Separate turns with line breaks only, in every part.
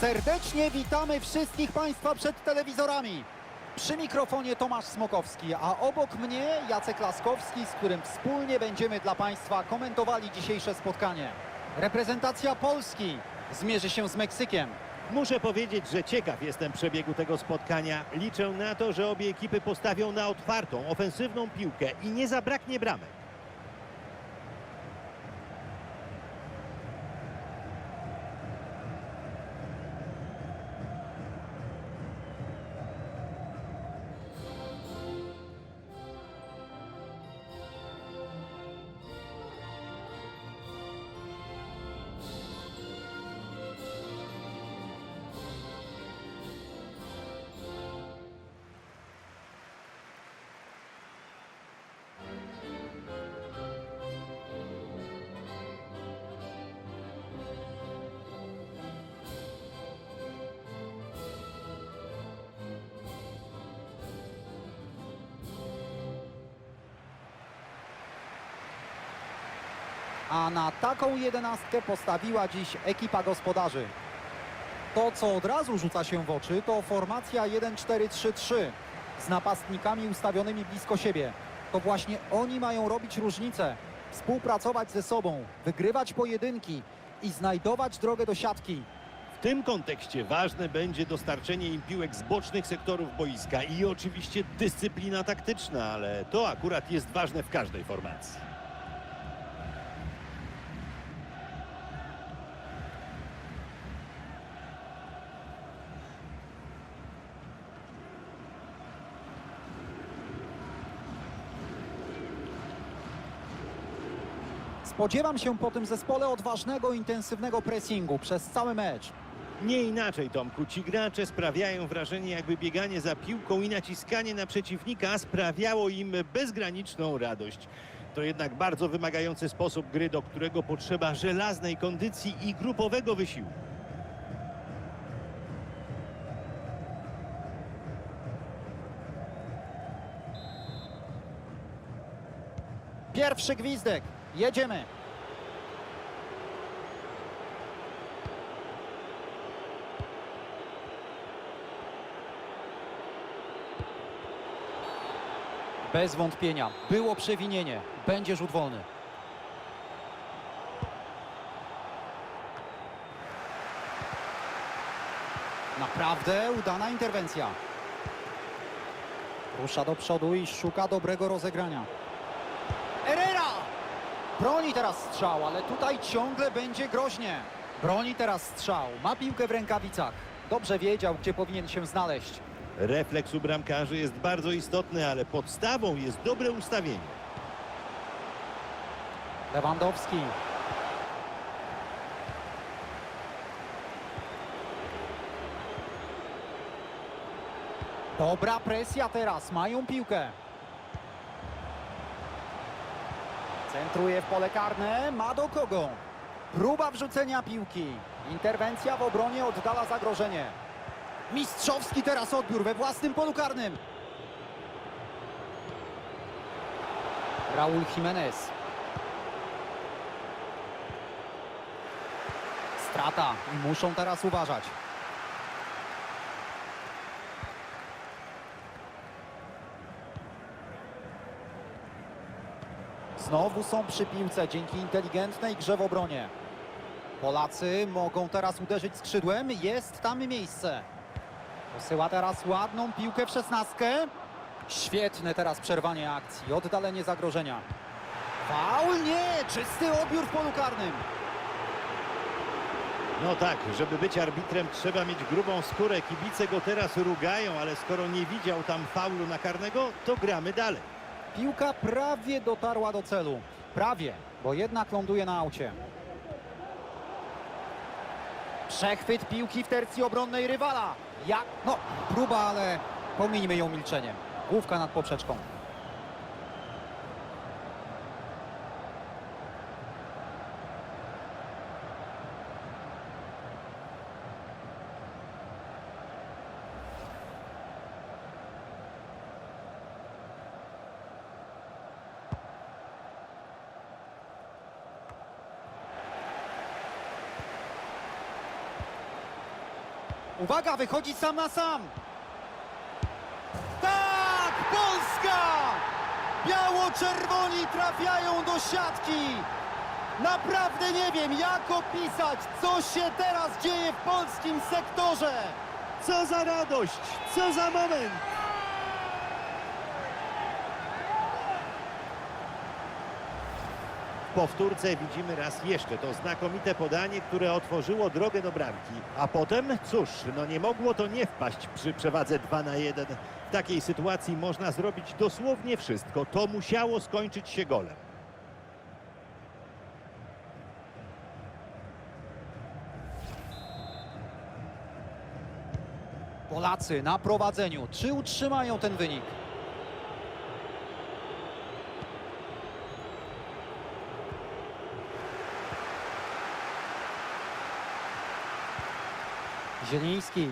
Serdecznie witamy wszystkich Państwa przed telewizorami. Przy mikrofonie Tomasz Smokowski, a obok mnie Jacek Laskowski, z którym wspólnie będziemy dla Państwa komentowali dzisiejsze spotkanie. Reprezentacja Polski zmierzy się z Meksykiem.
Muszę powiedzieć, że ciekaw jestem przebiegu tego spotkania. Liczę na to, że obie ekipy postawią na otwartą, ofensywną piłkę i nie zabraknie bramek.
A na taką jedenastkę postawiła dziś ekipa gospodarzy. To, co od razu rzuca się w oczy, to formacja 1-4-3-3 z napastnikami ustawionymi blisko siebie. To właśnie oni mają robić różnicę, współpracować ze sobą, wygrywać pojedynki i znajdować drogę do siatki.
W tym kontekście ważne będzie dostarczenie im piłek z bocznych sektorów boiska i oczywiście dyscyplina taktyczna, ale to akurat jest ważne w każdej formacji.
Spodziewam się po tym zespole odważnego, intensywnego pressingu przez cały mecz.
Nie inaczej, Tomku. Ci gracze sprawiają wrażenie, jakby bieganie za piłką i naciskanie na przeciwnika sprawiało im bezgraniczną radość. To jednak bardzo wymagający sposób gry, do którego potrzeba żelaznej kondycji i grupowego wysiłku.
Pierwszy gwizdek. Jedziemy. Bez wątpienia. Było przewinienie. Będzie rzut wolny. Naprawdę udana interwencja. Rusza do przodu i szuka dobrego rozegrania. Herrera! Broni teraz strzał, ale tutaj ciągle będzie groźnie. Broni teraz strzał, ma piłkę w rękawicach. Dobrze wiedział, gdzie powinien się znaleźć.
Refleks u bramkarzy jest bardzo istotny, ale podstawą jest dobre ustawienie.
Lewandowski. Dobra presja teraz, mają piłkę. Centruje w pole karne, ma do kogo. Próba wrzucenia piłki. Interwencja w obronie oddala zagrożenie. Mistrzowski teraz odbiór we własnym polu karnym. Raul Jimenez. Strata muszą teraz uważać. Znowu są przy piłce dzięki inteligentnej grze w obronie. Polacy mogą teraz uderzyć skrzydłem. Jest tam miejsce. Posyła teraz ładną piłkę w szesnastkę. Świetne teraz przerwanie akcji, oddalenie zagrożenia. Faul nie! Czysty odbiór w polu karnym.
No tak, żeby być arbitrem trzeba mieć grubą skórę. Kibice go teraz rugają, ale skoro nie widział tam faulu na karnego, to gramy dalej.
Piłka prawie dotarła do celu. Prawie, bo jednak ląduje na aucie. Przechwyt piłki w tercji obronnej rywala. Jak? No, próba, ale pomińmy ją milczeniem. Główka nad poprzeczką. Uwaga, wychodzi sam na sam. Tak, Polska! Biało-czerwoni trafiają do siatki. Naprawdę nie wiem, jak opisać, co się teraz dzieje w polskim sektorze.
Co za radość, co za moment! Powtórce widzimy raz jeszcze to znakomite podanie, które otworzyło drogę do bramki. A potem, cóż, no nie mogło to nie wpaść przy przewadze 2 na 1. W takiej sytuacji można zrobić dosłownie wszystko. To musiało skończyć się golem.
Polacy na prowadzeniu. Czy utrzymają ten wynik? Zieliński.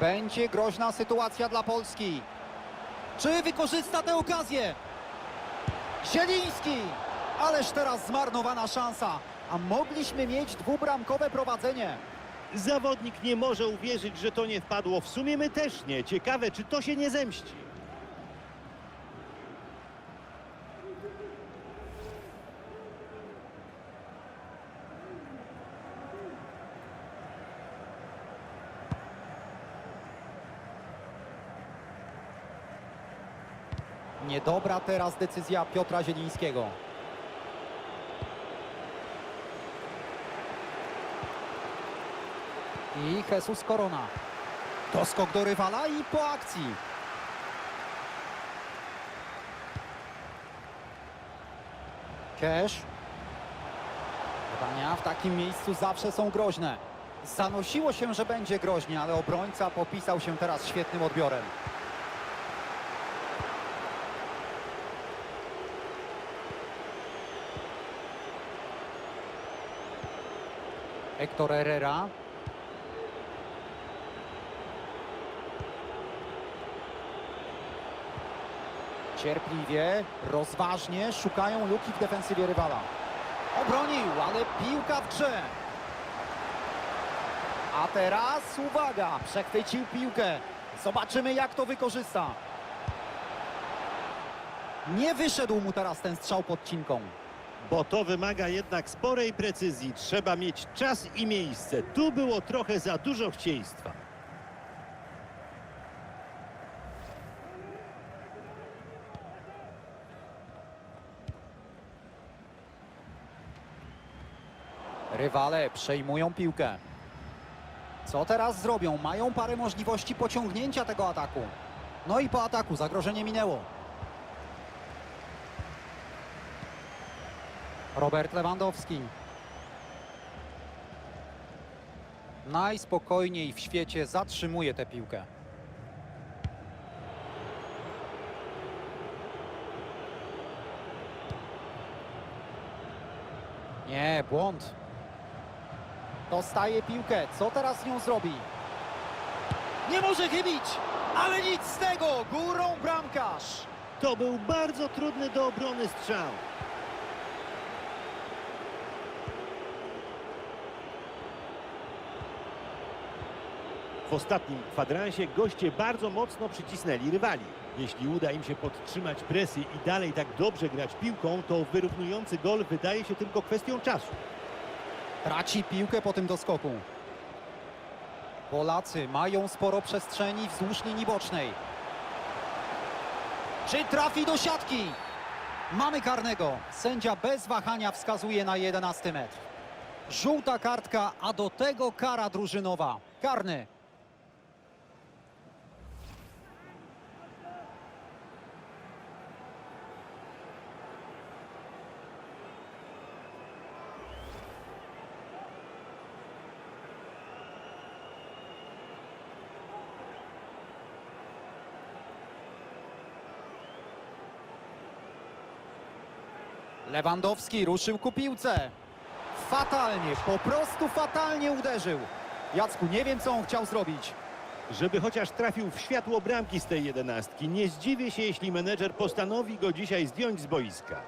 Będzie groźna sytuacja dla Polski. Czy wykorzysta tę okazję? Zieliński! Ależ teraz zmarnowana szansa. A mogliśmy mieć dwubramkowe prowadzenie.
Zawodnik nie może uwierzyć, że to nie wpadło. W sumie my też nie. Ciekawe, czy to się nie zemści.
Niedobra teraz decyzja Piotra Zielińskiego. I Jesus Corona. Doskok do rywala i po akcji. Cash. Podania w takim miejscu zawsze są groźne. Zanosiło się, że będzie groźnie, ale obrońca popisał się teraz świetnym odbiorem. Hector Herrera. Cierpliwie, rozważnie szukają luki w defensywie rywala. Obronił, ale piłka w grze. A teraz uwaga, przechwycił piłkę. Zobaczymy jak to wykorzysta. Nie wyszedł mu teraz ten strzał podcinką.
Bo to wymaga jednak sporej precyzji. Trzeba mieć czas i miejsce. Tu było trochę za dużo chcieństwa.
Rywale przejmują piłkę. Co teraz zrobią? Mają parę możliwości pociągnięcia tego ataku. No i po ataku zagrożenie minęło. Robert Lewandowski. Najspokojniej w świecie zatrzymuje tę piłkę. Nie, błąd. Dostaje piłkę. Co teraz nią zrobi? Nie może chybić, ale nic z tego. Górą bramkarz.
To był bardzo trudny do obrony strzał. W ostatnim kwadransie goście bardzo mocno przycisnęli rywali. Jeśli uda im się podtrzymać presję i dalej tak dobrze grać piłką, to wyrównujący gol wydaje się tylko kwestią czasu.
Traci piłkę po tym doskoku. Polacy mają sporo przestrzeni wzdłuż linii bocznej. Czy trafi do siatki? Mamy karnego. Sędzia bez wahania wskazuje na 11 metr. Żółta kartka, a do tego kara drużynowa. Karny. Lewandowski ruszył ku piłce. Fatalnie, po prostu fatalnie uderzył. Jacku, nie wiem co on chciał zrobić.
Żeby chociaż trafił w światło bramki z tej jedenastki, nie zdziwię się, jeśli menedżer postanowi go dzisiaj zdjąć z boiska.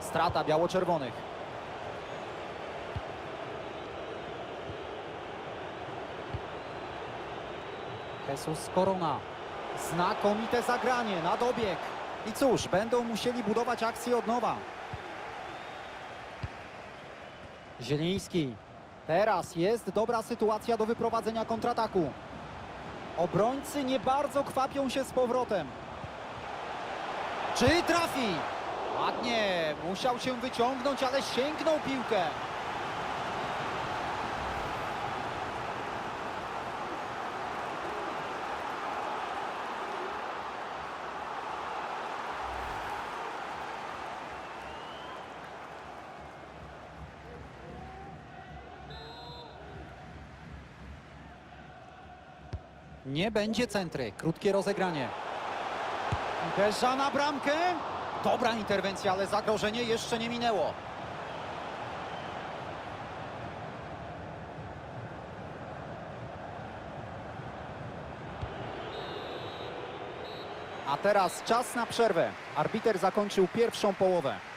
Strata biało-czerwonych. Jesus Corona. Znakomite zagranie na dobieg. I cóż, będą musieli budować akcję od nowa. Zieliński. Teraz jest dobra sytuacja do wyprowadzenia kontrataku. Obrońcy nie bardzo kwapią się z powrotem. Czy trafi? Ładnie, musiał się wyciągnąć, ale sięgnął piłkę. Nie będzie centry. Krótkie rozegranie. Uderza na bramkę. Dobra interwencja, ale zagrożenie jeszcze nie minęło. A teraz czas na przerwę. Arbiter zakończył pierwszą połowę.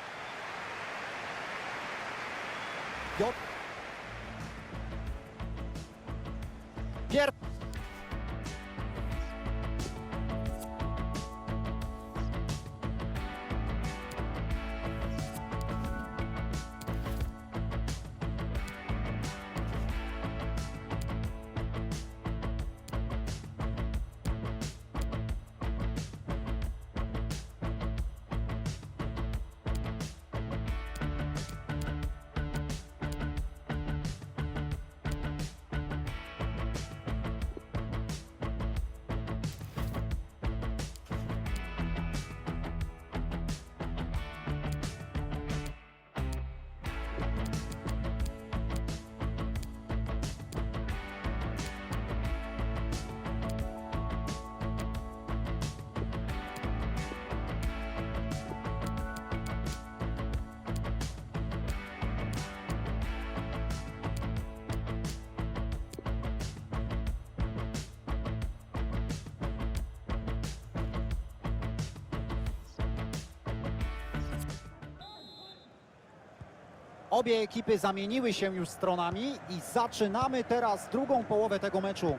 Obie ekipy zamieniły się już stronami i zaczynamy teraz drugą połowę tego meczu.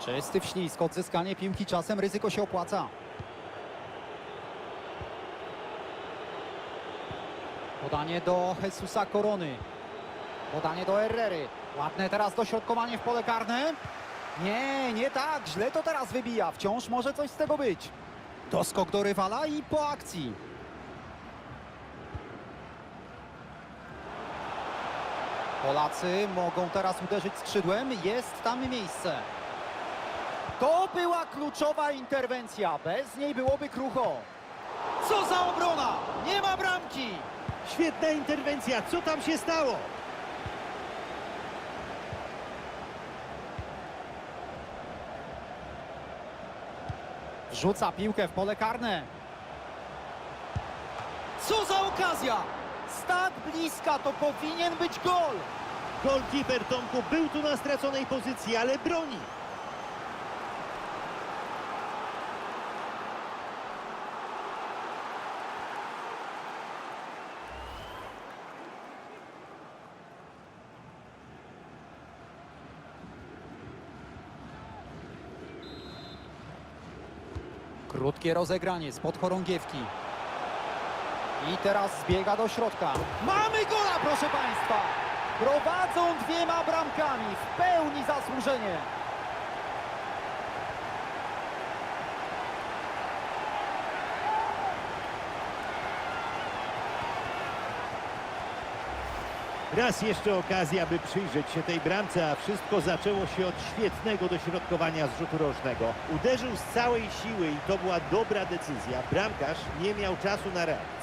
Czysty wślizg, odzyskanie piłki czasem ryzyko się opłaca. Podanie do Jesusa Korony. Podanie do Herrery. Ładne teraz dośrodkowanie w pole karne. Nie, nie tak. Źle to teraz wybija. Wciąż może coś z tego być. Doskok do rywala i po akcji. Polacy mogą teraz uderzyć skrzydłem. Jest tam miejsce. To była kluczowa interwencja. Bez niej byłoby krucho. Co za obrona! Nie ma bramki!
Świetna interwencja, co tam się stało?
Wrzuca piłkę w pole karne. Co za okazja! Z tak bliska to powinien być gol.
Golkiper Tomku był tu na straconej pozycji, ale broni.
Krótkie rozegranie spod chorągiewki. I teraz zbiega do środka. Mamy gola, proszę Państwa! Prowadzą dwiema bramkami. W pełni zasłużenie.
Raz jeszcze okazja, by przyjrzeć się tej bramce, a wszystko zaczęło się od świetnego dośrodkowania z rzutu rożnego. Uderzył z całej siły i to była dobra decyzja. Bramkarz nie miał czasu na reakcję.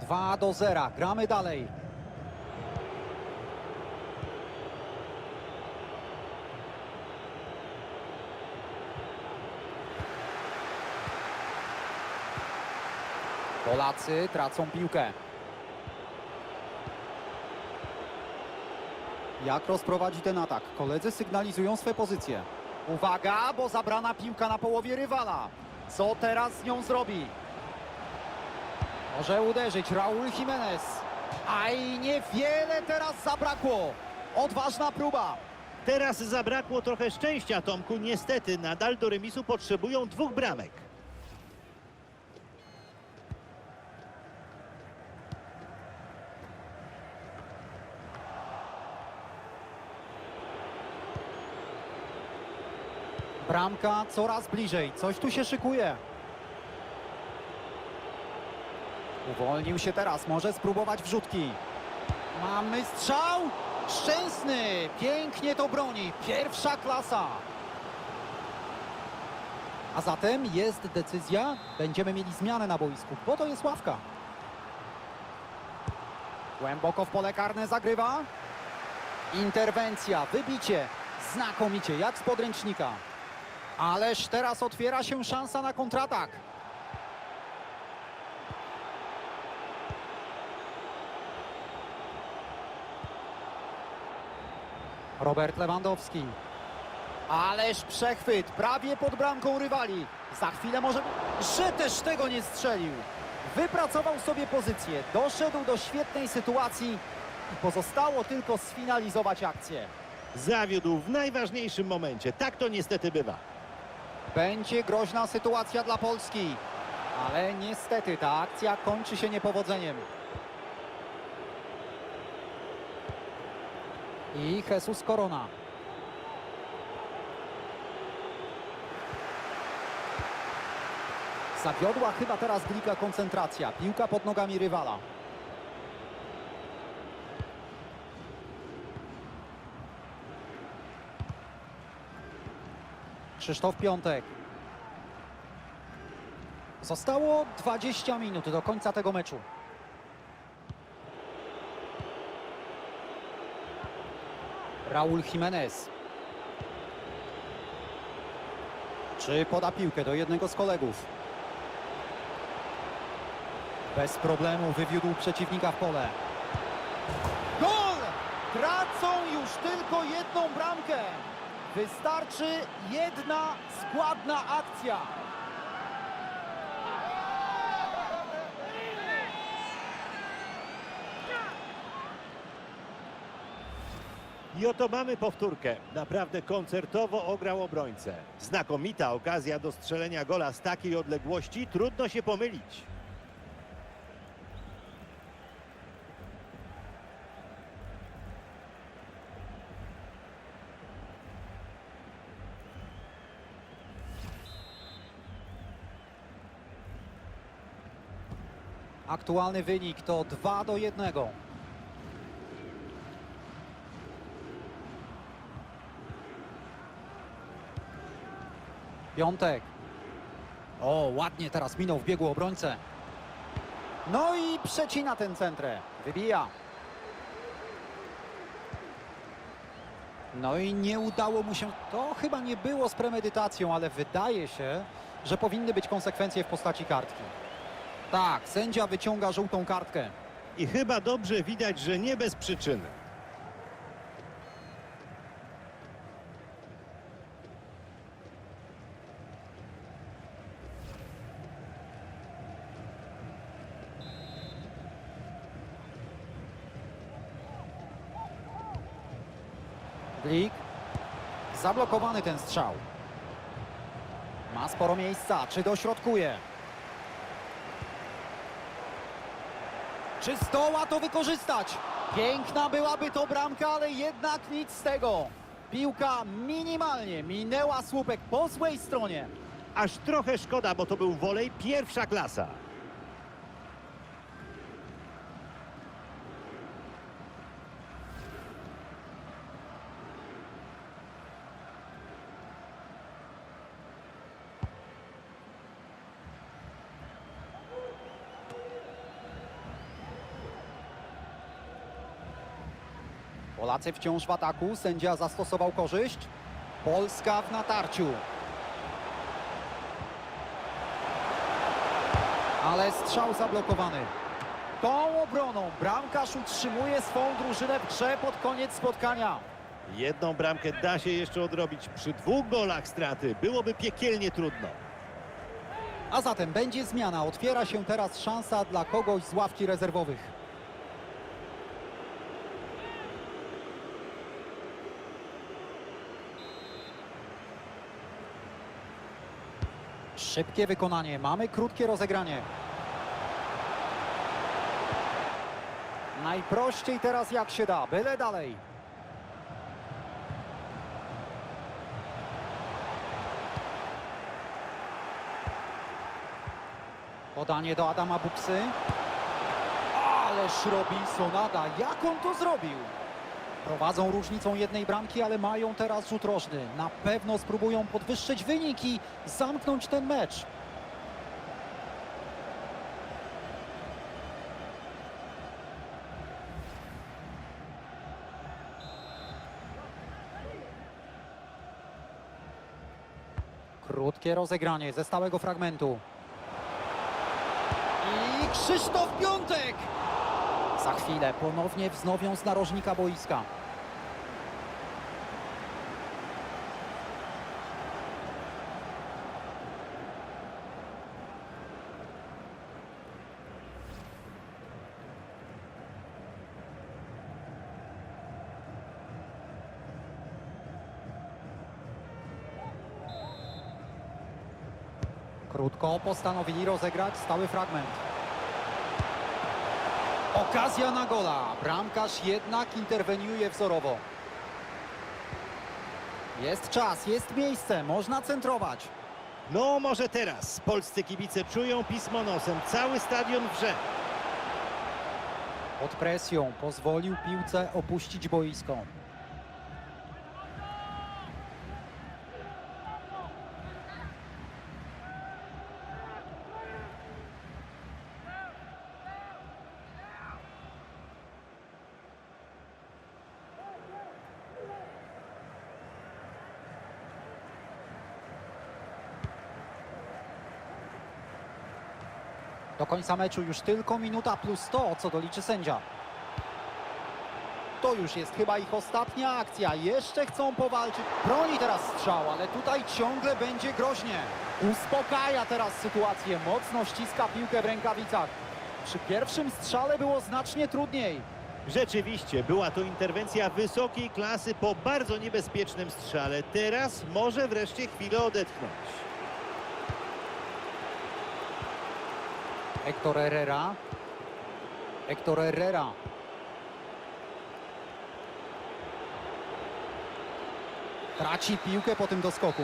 Dwa do zera. Gramy dalej. Polacy tracą piłkę. Jak rozprowadzi ten atak? Koledzy sygnalizują swe pozycje. Uwaga, bo zabrana piłka na połowie rywala. Co teraz z nią zrobi? Może uderzyć Raul Jimenez. Aj, niewiele teraz zabrakło. Odważna próba.
Teraz zabrakło trochę szczęścia, Tomku. Niestety, nadal do remisu potrzebują dwóch bramek.
Bramka coraz bliżej. Coś tu się szykuje. Uwolnił się teraz. Może spróbować wrzutki. Mamy strzał. Szczęsny. Pięknie to broni. Pierwsza klasa. A zatem jest decyzja. Będziemy mieli zmianę na boisku. Po to jest ławka. Głęboko w pole karne zagrywa. Interwencja, wybicie. Znakomicie, jak z podręcznika. Ależ teraz otwiera się szansa na kontratak. Robert Lewandowski. Ależ przechwyt, prawie pod bramką rywali. Za chwilę może... Że też tego nie strzelił. Wypracował sobie pozycję, doszedł do świetnej sytuacji i pozostało tylko sfinalizować akcję.
Zawiódł w najważniejszym momencie. Tak to niestety bywa.
Będzie groźna sytuacja dla Polski. Ale niestety ta akcja kończy się niepowodzeniem. I Jesus Corona. Zawiodła chyba teraz Glika koncentracja. Piłka pod nogami rywala. Krzysztof Piątek. Zostało 20 minut do końca tego meczu. Raul Jimenez. Czy poda piłkę do jednego z kolegów? Bez problemu wywiódł przeciwnika w pole. Gol! Tracą już tylko jedną bramkę. Wystarczy jedna składna akcja.
I oto mamy powtórkę. Naprawdę koncertowo ograł obrońcę. Znakomita okazja do strzelenia gola z takiej odległości. Trudno się pomylić.
Aktualny wynik to 2 do 1. Piątek. O, ładnie teraz minął w biegu obrońcę. No i przecina ten centrę. Wybija. No i nie udało mu się. To chyba nie było z premedytacją, ale wydaje się, że powinny być konsekwencje w postaci kartki. Tak, sędzia wyciąga żółtą kartkę.
I chyba dobrze widać, że nie bez przyczyny.
Zablokowany ten strzał. Ma sporo miejsca. Czy dośrodkuje? Czy zdoła to wykorzystać? Piękna byłaby to bramka, ale jednak nic z tego. Piłka minimalnie minęła słupek po złej stronie.
Aż trochę szkoda, bo to był wolej pierwsza klasa.
Polacy wciąż w ataku. Sędzia zastosował korzyść. Polska w natarciu. Ale strzał zablokowany. Tą obroną bramkarz utrzymuje swą drużynę w grze pod koniec spotkania.
Jedną bramkę da się jeszcze odrobić. Przy dwóch golach straty byłoby piekielnie trudno.
A zatem będzie zmiana. Otwiera się teraz szansa dla kogoś z ławki rezerwowych. Szybkie wykonanie. Mamy krótkie rozegranie. Najprościej teraz jak się da. Byle dalej. Podanie do Adama Buksy. Ależ Robinsonada, jak on to zrobił? Prowadzą różnicą jednej bramki, ale mają teraz rzut rożny. Na pewno spróbują podwyższyć wynik i zamknąć ten mecz. Krótkie rozegranie ze stałego fragmentu. I Krzysztof Piątek! Za chwilę ponownie wznowią z narożnika boiska. Krótko postanowili rozegrać stały fragment. Okazja na gola. Bramkarz jednak interweniuje wzorowo. Jest czas, jest miejsce, można centrować.
No może teraz. Polscy kibice czują pismo nosem. Cały stadion wrze.
Pod presją pozwolił piłce opuścić boisko. Do końca meczu już tylko minuta plus 100, co doliczy sędzia. To już jest chyba ich ostatnia akcja. Jeszcze chcą powalczyć. Broni teraz strzał, ale tutaj ciągle będzie groźnie. Uspokaja teraz sytuację. Mocno ściska piłkę w rękawicach. Przy pierwszym strzale było znacznie trudniej.
Rzeczywiście, była to interwencja wysokiej klasy po bardzo niebezpiecznym strzale. Teraz może wreszcie chwilę odetchnąć.
Hector Herrera. Hector Herrera. Traci piłkę po tym doskoku.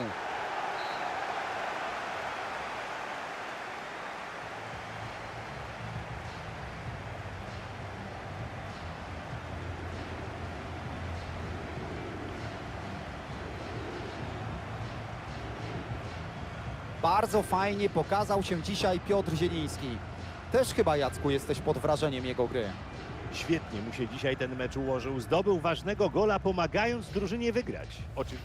Bardzo fajnie pokazał się dzisiaj Piotr Zieliński. Też chyba, Jacku, jesteś pod wrażeniem jego gry.
Świetnie mu się dzisiaj ten mecz ułożył. Zdobył ważnego gola, pomagając drużynie wygrać. Oczy...